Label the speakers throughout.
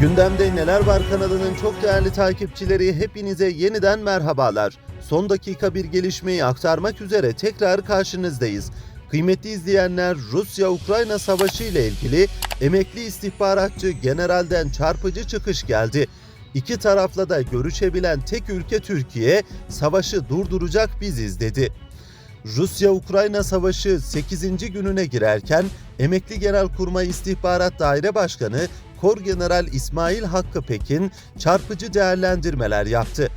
Speaker 1: Gündemde Neler Var kanalının çok değerli takipçileri hepinize yeniden merhabalar. Son dakika bir gelişmeyi aktarmak üzere tekrar karşınızdayız. Kıymetli izleyenler Rusya-Ukrayna savaşı ile ilgili emekli istihbaratçı generalden çarpıcı çıkış geldi. İki tarafla da görüşebilen tek ülke Türkiye, savaşı durduracak biziz dedi. Rusya-Ukrayna savaşı 8. gününe girerken emekli Genelkurmay İstihbarat Daire Başkanı Kor General İsmail Hakkı Pekin çarpıcı değerlendirmeler yaptı.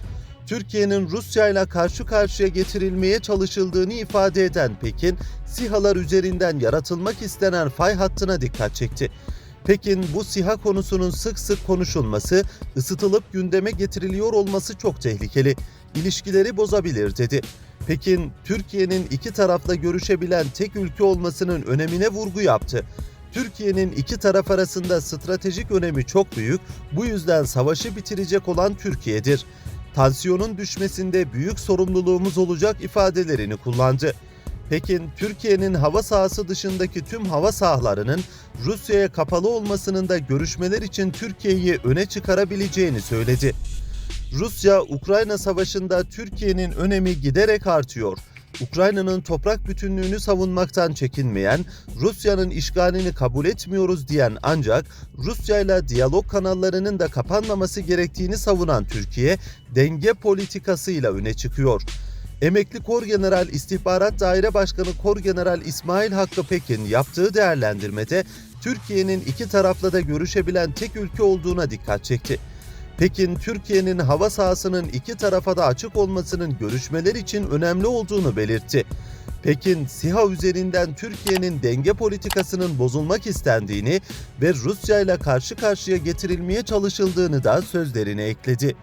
Speaker 1: Türkiye'nin Rusya ile karşı karşıya getirilmeye çalışıldığını ifade eden Pekin, SİHA'lar üzerinden yaratılmak istenen fay hattına dikkat çekti. Pekin bu SİHA konusunun sık sık konuşulması, ısıtılıp gündeme getiriliyor olması çok tehlikeli. İlişkileri bozabilir dedi. Pekin, Türkiye'nin iki tarafla görüşebilen tek ülke olmasının önemine vurgu yaptı. Türkiye'nin iki taraf arasında stratejik önemi çok büyük, bu yüzden savaşı bitirecek olan Türkiye'dir. Tansiyonun düşmesinde büyük sorumluluğumuz olacak ifadelerini kullandı. Pekin, Türkiye'nin hava sahası dışındaki tüm hava sahalarının Rusya'ya kapalı olmasının da görüşmeler için Türkiye'yi öne çıkarabileceğini söyledi. Rusya-Ukrayna savaşında Türkiye'nin önemi giderek artıyor. Ukrayna'nın toprak bütünlüğünü savunmaktan çekinmeyen, Rusya'nın işgalini kabul etmiyoruz diyen ancak Rusya ile diyalog kanallarının da kapanmaması gerektiğini savunan Türkiye, denge politikasıyla öne çıkıyor. Emekli Kor General İstihbarat Daire Başkanı Kor General İsmail Hakkı Pekin yaptığı değerlendirmede Türkiye'nin iki tarafla da görüşebilen tek ülke olduğuna dikkat çekti. Pekin, Türkiye'nin hava sahasının iki tarafa da açık olmasının görüşmeler için önemli olduğunu belirtti. Pekin, SİHA üzerinden Türkiye'nin denge politikasının bozulmak istendiğini ve Rusya ile karşı karşıya getirilmeye çalışıldığını da sözlerine ekledi.